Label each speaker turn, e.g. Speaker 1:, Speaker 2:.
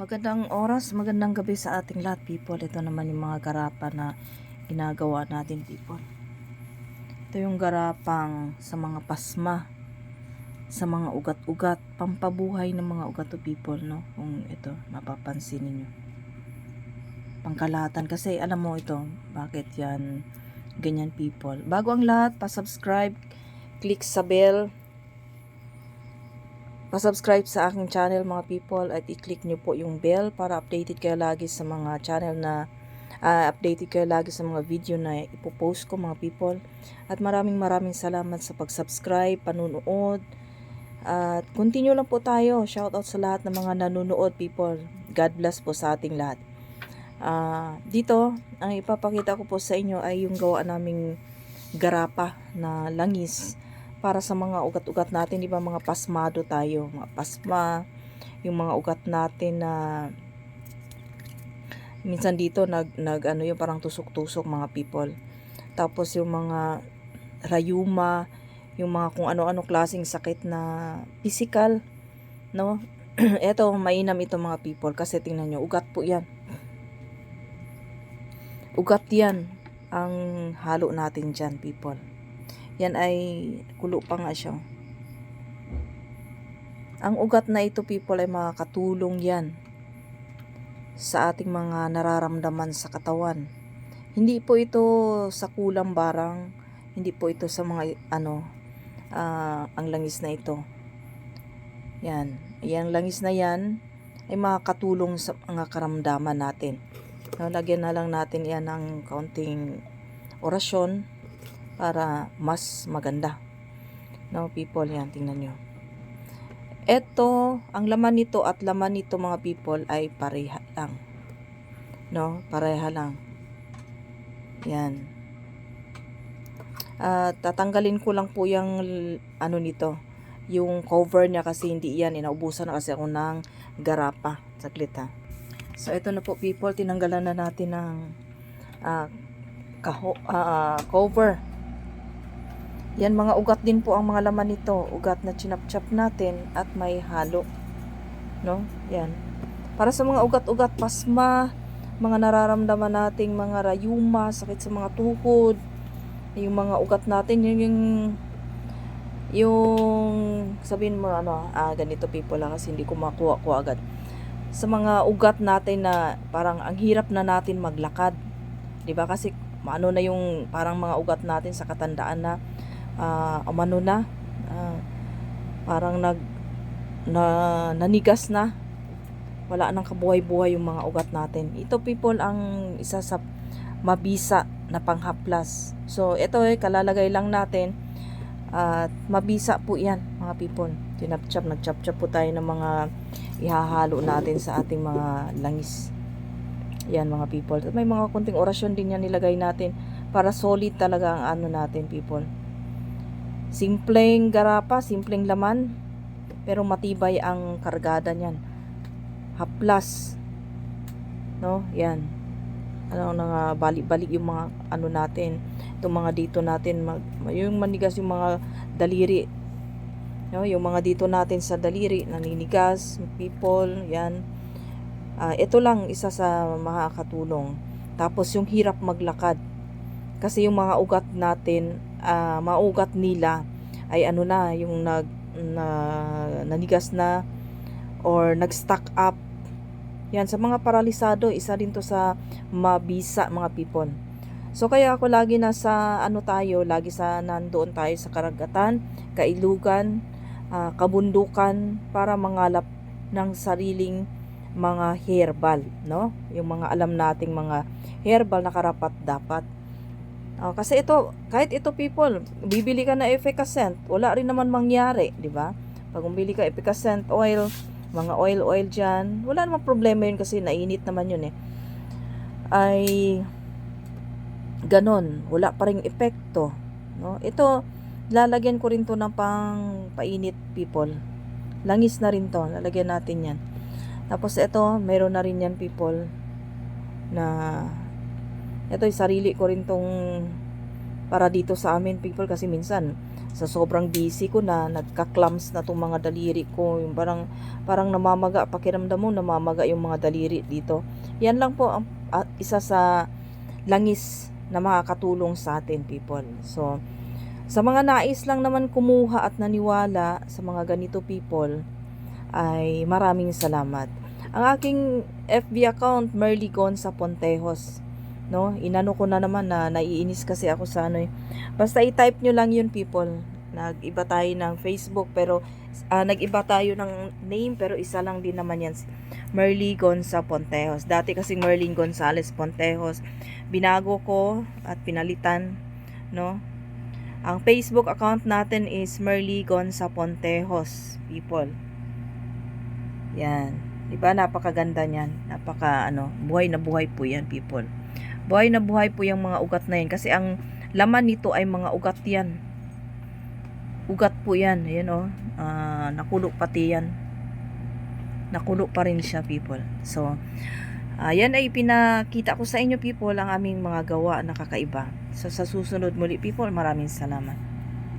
Speaker 1: Magandang oras, magandang gabi sa ating lahat people. Ito naman yung mga garapa na ginagawa natin people. Ito yung garapang sa mga pasma, sa mga ugat-ugat, pampabuhay ng mga ugat to people, no? Kung ito, mapapansin ninyo. Pangkalahatan kasi alam mo ito, bakit yan ganyan people. Bago ang lahat, pa-subscribe, click sa bell, Pa-subscribe sa aking channel mga people at i-click nyo po yung bell para updated kayo lagi sa mga channel na ah, updated kayo lagi sa mga video na ipopost ko mga people. At maraming maraming salamat sa pag-subscribe, panunood. At continue lang po tayo. Shout out sa lahat ng mga nanonood people. God bless po sa ating lahat. Ah, dito, ang ipapakita ko po sa inyo ay yung gawa naming garapa na langis para sa mga ugat-ugat natin, di ba mga pasmado tayo, mga pasma, yung mga ugat natin na minsan dito nag, nag ano yung parang tusok-tusok mga people. Tapos yung mga rayuma, yung mga kung ano-ano klaseng sakit na physical, no? Eto, mainam ito mga people kasi tingnan nyo, ugat po yan. Ugat yan ang halo natin dyan, people. Yan ay kulo pa nga siya. Ang ugat na ito people ay makakatulong yan sa ating mga nararamdaman sa katawan. Hindi po ito sa kulang barang, hindi po ito sa mga ano, ah, ang langis na ito. Yan, yung langis na yan ay makakatulong sa mga karamdaman natin. Lagyan na lang natin yan ng kaunting orasyon para mas maganda. No, people, yan, tingnan nyo. Ito, ang laman nito at laman nito mga people ay pareha lang. No, pareha lang. Yan. At tatanggalin ko lang po yung ano nito, yung cover niya kasi hindi yan, inaubusan na kasi ako ng garapa. Saglit ha. So, ito na po people, tinanggalan na natin ng ah, kaho, ah, cover. Yan mga ugat din po ang mga laman nito. Ugat na chinap-chap natin at may halo. No? Yan. Para sa mga ugat-ugat, pasma, mga nararamdaman nating mga rayuma, sakit sa mga tuhod, yung mga ugat natin, yun yung yung sabihin mo ano, ah, ganito people lang kasi hindi ko makuha ko agad. Sa mga ugat natin na parang ang hirap na natin maglakad. 'Di ba? Kasi ano na yung parang mga ugat natin sa katandaan na ah umano na. Ah, parang nag na nanigas na. Wala nang kabuhay-buhay yung mga ugat natin. Ito people ang isa sa mabisa na panghaplas. So ito eh kalalagay lang natin. At mabisa po yan mga people. Tinapchap nagchapchap po tayo ng mga ihahalo natin sa ating mga langis. Yan mga people. At may mga kunting orasyon din yan nilagay natin para solid talaga ang ano natin people Simpleng garapa, simpleng laman, pero matibay ang kargada niyan. Haplas. No? Yan. Ano na balik-balik yung mga ano natin. Itong mga dito natin, mag, yung manigas yung mga daliri. No? Yung mga dito natin sa daliri, naninigas, people, yan. Ah, ito lang isa sa makakatulong. Tapos yung hirap maglakad. Kasi yung mga ugat natin, ah, maugat nila ay ano na, yung nag na, nanigas na or nag-stack up. Yan, sa mga paralisado, isa din to sa mabisa mga people. So kaya ako lagi nasa ano tayo, lagi sa nandoon tayo sa karagatan, kailugan, ah, kabundukan para mangalap ng sariling mga herbal, no? Yung mga alam nating mga herbal na karapat dapat. Oh, kasi ito, kahit ito people, bibili ka na efficacent, wala rin naman mangyari, di ba? Pag bumili ka efficacent oil, mga oil-oil dyan, wala namang problema yun kasi nainit naman yun eh. Ay, ganon, wala pa rin epekto. No? Ito, lalagyan ko rin to ng pang painit people. Langis na rin to, lalagyan natin yan. Tapos ito, meron na rin yan people na ito sarili ko rin tong para dito sa amin people kasi minsan sa sobrang busy ko na nagka-clumps na tong mga daliri ko. Yung parang parang namamaga pakiramdam mo namamaga yung mga daliri dito. Yan lang po ang ah, isa sa langis na makakatulong sa atin people. So sa mga nais lang naman kumuha at naniwala sa mga ganito people ay maraming salamat. Ang aking FB account Merly Gonza Pontejos no? Inano ko na naman na naiinis kasi ako sa ano eh. basta i-type nyo lang yun people. Nag-iba tayo ng Facebook pero ah, nag-iba tayo ng name pero isa lang din naman yan Merly Gonza Pontejos. Dati kasi Merlin Gonzales Pontejos. Binago ko at pinalitan no? Ang Facebook account natin is Merly Gonza Pontejos people. Yan. Di ba? Napakaganda niyan. Napaka ano buhay na buhay po yan people buhay na buhay po yung mga ugat na yan. Kasi ang laman nito ay mga ugat yan. Ugat po yan. Ayan o Ah, nakulo pati yan. Nakulo pa rin siya people. So ayan ay pinakita ko sa inyo people ang aming mga gawa na kakaiba. So sa susunod muli people maraming salamat